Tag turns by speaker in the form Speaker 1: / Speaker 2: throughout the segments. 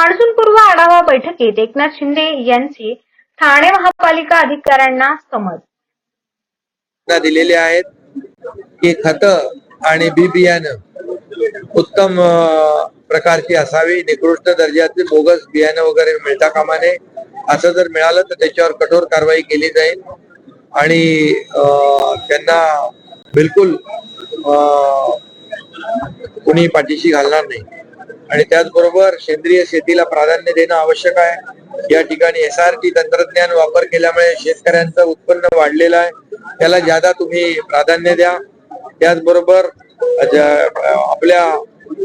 Speaker 1: मान्सूनपूर्व आढावा बैठकीत एकनाथ शिंदे यांची ठाणे महापालिका अधिकाऱ्यांना समज.
Speaker 2: दिलेले आहेत की खत आणि बी बियाणं उत्तम प्रकारची असावी. निकृष्ट दर्जाचे बोगस बियाणं वगैरे मिळता कामा नये. असं जर मिळालं तर त्याच्यावर कठोर कारवाई केली जाईल. आणि अं, त्यांना बिलकुल अं, कुणी पाठीशी घालणार नाही. आणि त्याचबरोबर सेंद्रिय शेतीला प्राधान्य देणं आवश्यक आहे. या ठिकाणी एस आर टी तंत्रज्ञान वापर केल्यामुळे शेतकऱ्यांचं उत्पन्न वाढलेलं आहे. त्याला ज्यादा तुम्ही प्राधान्य द्या. त्याचबरोबर आपल्या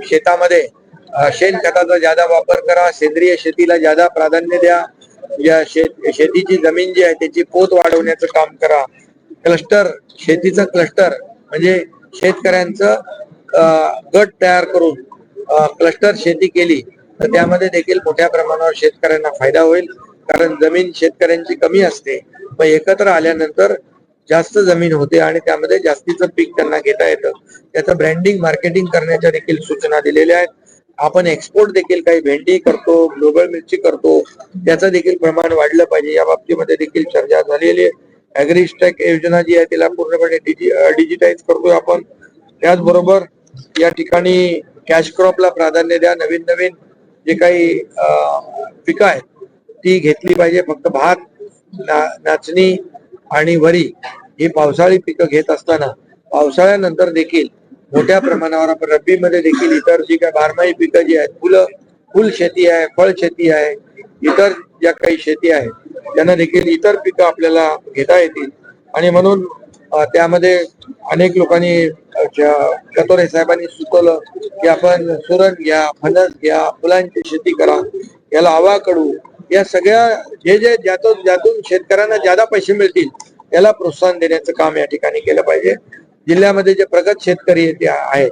Speaker 2: शेतामध्ये शेणखताचा ज्यादा वापर करा. सेंद्रिय शेतीला ज्यादा प्राधान्य द्या. या शेत शेतीची जमीन जी आहे त्याची पोत वाढवण्याचं काम करा. क्लस्टर शेतीचं क्लस्टर म्हणजे शेतकऱ्यांचं गट तयार करून क्लस्टर शेती केली तर त्यामध्ये देखील मोठ्या प्रमाणावर शेतकऱ्यांना फायदा होईल. कारण जमीन शेतकऱ्यांची कमी असते. मग एकत्र आल्यानंतर जास्त जमीन होते आणि त्यामध्ये जास्तीचं पीक त्यांना घेता येतं. त्याचं ब्रँडिंग मार्केटिंग करण्याच्या देखील सूचना दिलेल्या आहेत. आपण एक्सपोर्ट देखील काही भेंडी करतो ग्लोबल मिरची करतो. त्याचं देखील प्रमाण वाढलं पाहिजे. या बाबतीमध्ये देखील चर्चा झालेली आहे. अॅग्रिस्टॅक योजना जी आहे तिला पूर्णपणे डिजिटाईज करतोय आपण. त्याचबरोबर या ठिकाणी कॅश क्रॉपला प्राधान्य द्या. नवीन नवीन जे काही पिकं आहेत ती घेतली पाहिजे. फक्त भात ना- नाचणी आणि वरी ही पावसाळी पिकं घेत असताना पावसाळ्यानंतर देखील मोठ्या प्रमाणावर आपण रब्बीमध्ये देखील इतर जी काही बारमाही पिकं जी आहेत फुलं फुल शेती आहे फळ शेती आहे इतर ज्या काही शेती आहे त्यांना देखील इतर पिकं आपल्याला घेता येतील. आणि म्हणून त्यामध्ये अनेक लोकांनी कतोरे साहेबांनी सुचवलं की आपण सुरण घ्या फणस घ्या फुलांची शेती करा याला आवाकडू या सगळ्या जे जे ज्यातून ज्यातून शेतकऱ्यांना ज्यादा पैसे मिळतील त्याला प्रोत्साहन देण्याचं काम या ठिकाणी केलं पाहिजे. जिल्ह्यामध्ये जे प्रगत शेतकरी ते आहेत.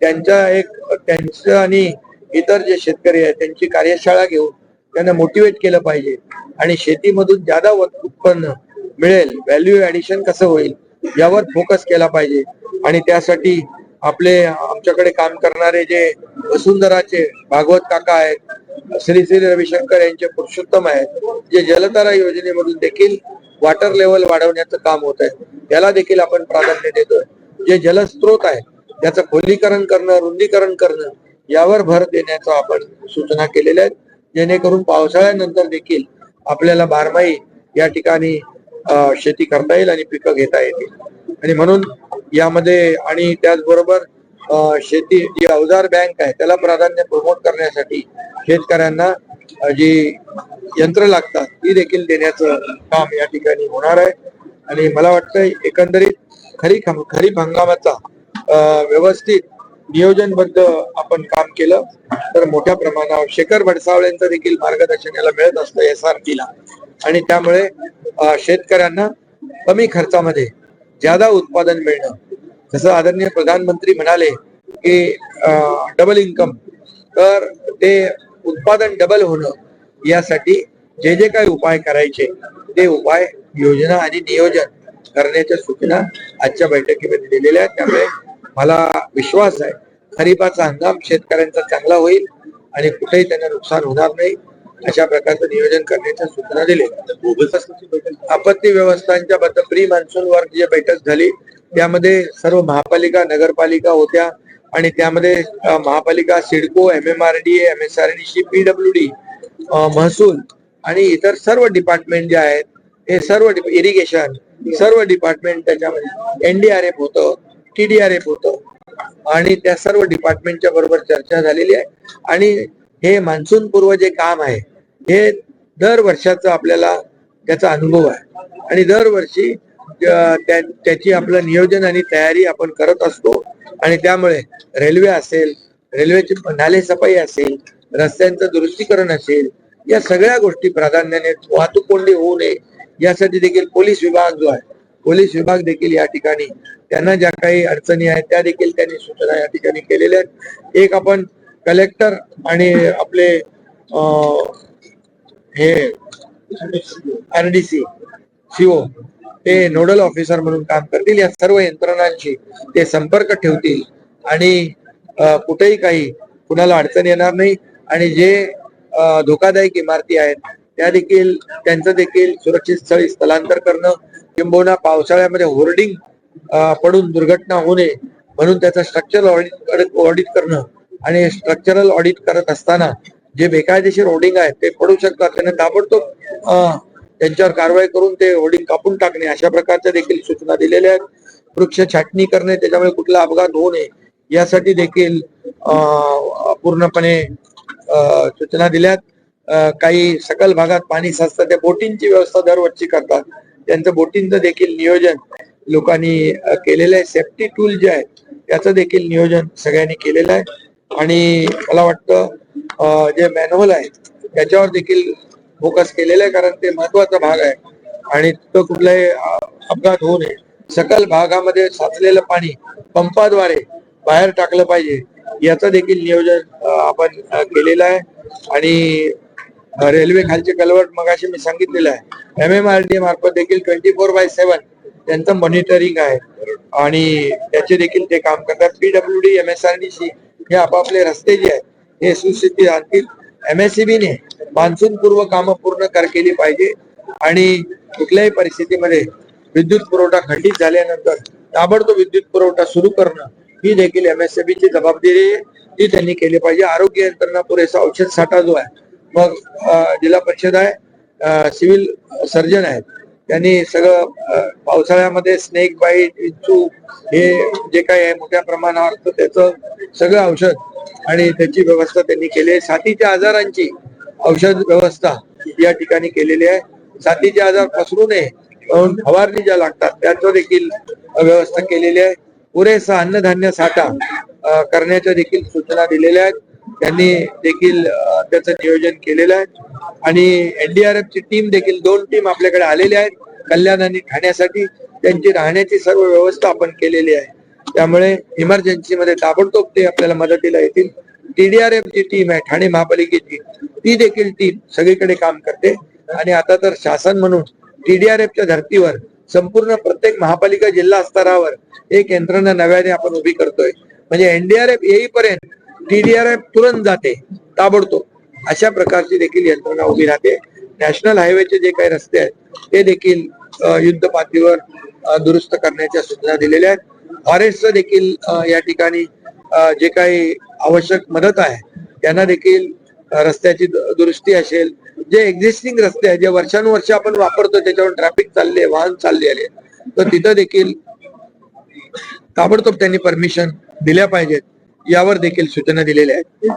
Speaker 2: त्यांच्या एक त्यांचं आणि इतर जे शेतकरी आहेत त्यांची कार्यशाळा घेऊन त्यांना मोटिवेट केलं पाहिजे. आणि शेतीमधून ज्यादा व- उत्पन्न मिळेल व्हॅल्यू ऍडिशन कसं होईल यावर फोकस केला पाहिजे. आणि त्यासाठी आपले आमच्याकडे काम करणारे जे वसुंधराचे भागवत काका आहेत श्री श्री रविशंकर यांचे पुरुषोत्तम आहेत जे जलतारा योजनेमधून देखील वॉटर लेवल वाढवण्याचं काम होत आहे. त्याला देखील आपण प्राधान्य देतोय. जे जलस्रोत आहे त्याचं खोलीकरण करणं रुंदीकरण करणं यावर भर देण्याचा आपण सूचना केलेल्या आहेत. जेणेकरून पावसाळ्यानंतर देखील आपल्याला बारमाही या ठिकाणी शेती करता येईल आणि पिकं घेता येतील. आणि म्हणून यामध्ये आणि त्याचबरोबर शेती जी अवजार बँक आहे त्याला प्राधान्य प्रमोट करण्यासाठी शेतकऱ्यांना जी यंत्र लागतात ती देखील देण्याचं काम या ठिकाणी होणार आहे. आणि मला वाटतं एकंदरीत खरीप खरीप हंगामाचा व्यवस्थित नियोजनबद्ध आपण काम केलं तर मोठ्या प्रमाणावर शेखर भडसावळेंचं देखील मार्गदर्शन याला मिळत असतं एस आर ला. आणि त्यामुळे शेतकऱ्यांना कमी खर्चामध्ये ज्यादा उत्पादन मिळणं. जसं आदरणीय प्रधानमंत्री म्हणाले की डबल इन्कम तर ते उत्पादन डबल होणं यासाठी जे जे काही उपाय करायचे ते उपाय योजना आणि नियोजन करण्याच्या सूचना आजच्या बैठकीमध्ये दिलेल्या आहेत. त्यामुळे मला विश्वास आहे खरीपाचा हंगाम शेतकऱ्यांचा चांगला होईल आणि कुठेही त्यांना नुकसान होणार नाही. अशा प्रकारचं नियोजन करण्याच्या सूचना दिल्या. आपत्ती व्यवस्थांच्या बद्दल प्री मान्सून वर जी बैठक झाली त्यामध्ये सर्व महापालिका नगरपालिका होत्या आणि त्यामध्ये महापालिका CIDCO M M R D M S R D C P W D महसूल आणि इतर सर्व डिपार्टमेंट जे आहेत हे सर्व इरिगेशन सर्व डिपार्टमेंट त्याच्यामध्ये एनडीआरएफ होतं टीडीआरएफ होतं आणि त्या सर्व डिपार्टमेंटच्या बरोबर चर्चा झालेली आहे. आणि हे मान्सून पूर्व जे काम आहे हे दर वर्षाचं आपल्याला त्याचा अनुभव आहे. आणि दरवर्षी त्या- त्याची आपलं नियोजन आणि तयारी आपण करत असतो. आणि त्यामुळे रेल्वे असेल रेल्वेची नाले सफाई असेल रस्त्यांचं दुरुस्तीकरण असेल या सगळ्या गोष्टी प्राधान्याने वाहतूक कोंडी होऊ नये. यासाठी देखील पोलीस विभाग जो आहे पोलीस विभाग देखील या ठिकाणी त्यांना ज्या काही अडचणी आहेत त्या देखील त्यांनी सूचना या ठिकाणी केलेल्या आहेत. एक आपण कलेक्टर आणि आपले हे आरडीसी सीओ ते नोडल ऑफिसर म्हणून काम करतील. या सर्व यंत्रणांशी ते संपर्क ठेवतील. आणि कुठेही काही कुणाला अडचण येणार नाही. आणि जे धोकादायक इमारती आहेत त्या देखील त्यांचं देखील सुरक्षित स्थळी स्थलांतर करणं किंबहुना पावसाळ्यामध्ये होर्डिंग पडून दुर्घटना होऊ नये म्हणून त्याचं स्ट्रक्चरल ऑडिट ऑडिट करणं. आणि स्ट्रक्चरल ऑडिट करत असताना जे बेकायदेशीर होर्डिंग आहेत ते पडू शकतात. त्यांना ताबडतोब त्यांच्यावर कारवाई करून ते होर्डिंग कापून टाकणे अशा प्रकारच्या देखील सूचना दिलेल्या आहेत. वृक्ष छाटणी करणे त्याच्यामुळे कुठला अपघात होऊ नये यासाठी देखील पूर्णपणे सूचना दिल्यात काही सकल भागात पाणी साचतं त्या बोटींची व्यवस्था दरवर्षी करतात. त्यांचं बोटींचं देखील नियोजन लोकांनी केलेलं आहे. सेफ्टी टूल जे आहे त्याचं देखील नियोजन सगळ्यांनी केलेलं आहे. आणि मला वाटतं जे मॅन्युअल आहे त्याच्यावर देखील फोकस केलेला आहे कारण ते महत्त्वाचा भाग आहे. आणि तो कुठलाही अपघात होऊ नये. सकल भागामध्ये साचलेलं पाणी पंपाद्वारे बाहेर टाकलं पाहिजे याचं देखील नियोजन आपण केलेलं आहे. आणि रेल्वे खालचे कलवट मगाशी मी सांगितलेलं आहे. एम एम आर डी मार्फत देखील ट्वेंटी फोर बाय सेव्हन त्यांचं मॉनिटरिंग आहे. आणि त्याचे देखील ते काम करतात. P W D M S R D C हे आपापले रस्ते जे आहेत हे सुस्थिती आणतील एमएससीबीने मान्सून पूर्व कामं पूर्ण कर केली पाहिजे. आणि कुठल्याही परिस्थितीमध्ये विद्युत पुरवठा खंडित झाल्यानंतर ताबडतोब विद्युत पुरवठा सुरू करणं ही देखील MSCB ची जबाबदारी आहे. ती त्यांनी केली पाहिजे. आरोग्य यंत्रणा पुरेसा औषध साठा जो आहे मग जिल्हा परिषद आहे सिव्हिल सर्जन आहेत. त्यांनी सगळं पावसाळ्यामध्ये स्नेक बाईट विंचू हे जे काही आहे मोठ्या प्रमाणावर त्याचं सगळं औषध आणि त्याची व्यवस्था त्यांनी केली आहे. साथीच्या आजारांची औषध व्यवस्था या ठिकाणी केलेली आहे. साथीचे आजार पसरू नये म्हणून फवारणी ज्या लागतात त्याचं देखील व्यवस्था केलेली आहे. पुरेसा अन्नधान्य साठा करण्याच्या देखील सूचना दिलेल्या आहेत. त्यांनी देखील त्याचं नियोजन केलेलं आहे. आणि एनडीआरएफ ची टीम देखील दोन टीम आपल्याकडे आलेल्या आहेत कल्याण आणि ठाण्यासाठी. त्यांची राहण्याची सर्व व्यवस्था आपण केलेली आहे. त्यामुळे इमर्जन्सीमध्ये ताबडतोब ते आपल्याला मदतीला येतील. टीडीआरएफ ची टीम आहे ठाणे महापालिकेची. ती देखील टीम सगळीकडे काम करते. आणि आता तर शासन म्हणून टीडीआरएफच्या धर्तीवर संपूर्ण प्रत्येक महापालिका जिल्हा स्तरावर एक यंत्रणा नव्याने आपण उभी करतोय. म्हणजे एनडीआरएफ येईपर्यंत टीडीआरएफ तुरंत जाते ताबडतोब. अशा प्रकारची देखील यंत्रणा उभी राहते. नॅशनल हायवेचे जे काही रस्ते आहेत ते देखील युद्ध पातळीवर दुरुस्त करण्याच्या सूचना दिलेल्या आहेत. फॉरेस्टचं देखील या ठिकाणी जे काही आवश्यक मदत आहे त्यांना देखील रस्त्याची दुरुस्ती असेल जे एक्झिस्टिंग रस्ते आहेत जे वर्षानुवर्ष आपण वापरतो त्याच्यावर ट्रॅफिक चालले वाहन चालले आले तर तिथं देखील ताबडतोब त्यांनी परमिशन दिल्या पाहिजेत. यावर देखील सूचना दिलेल्या आहेत.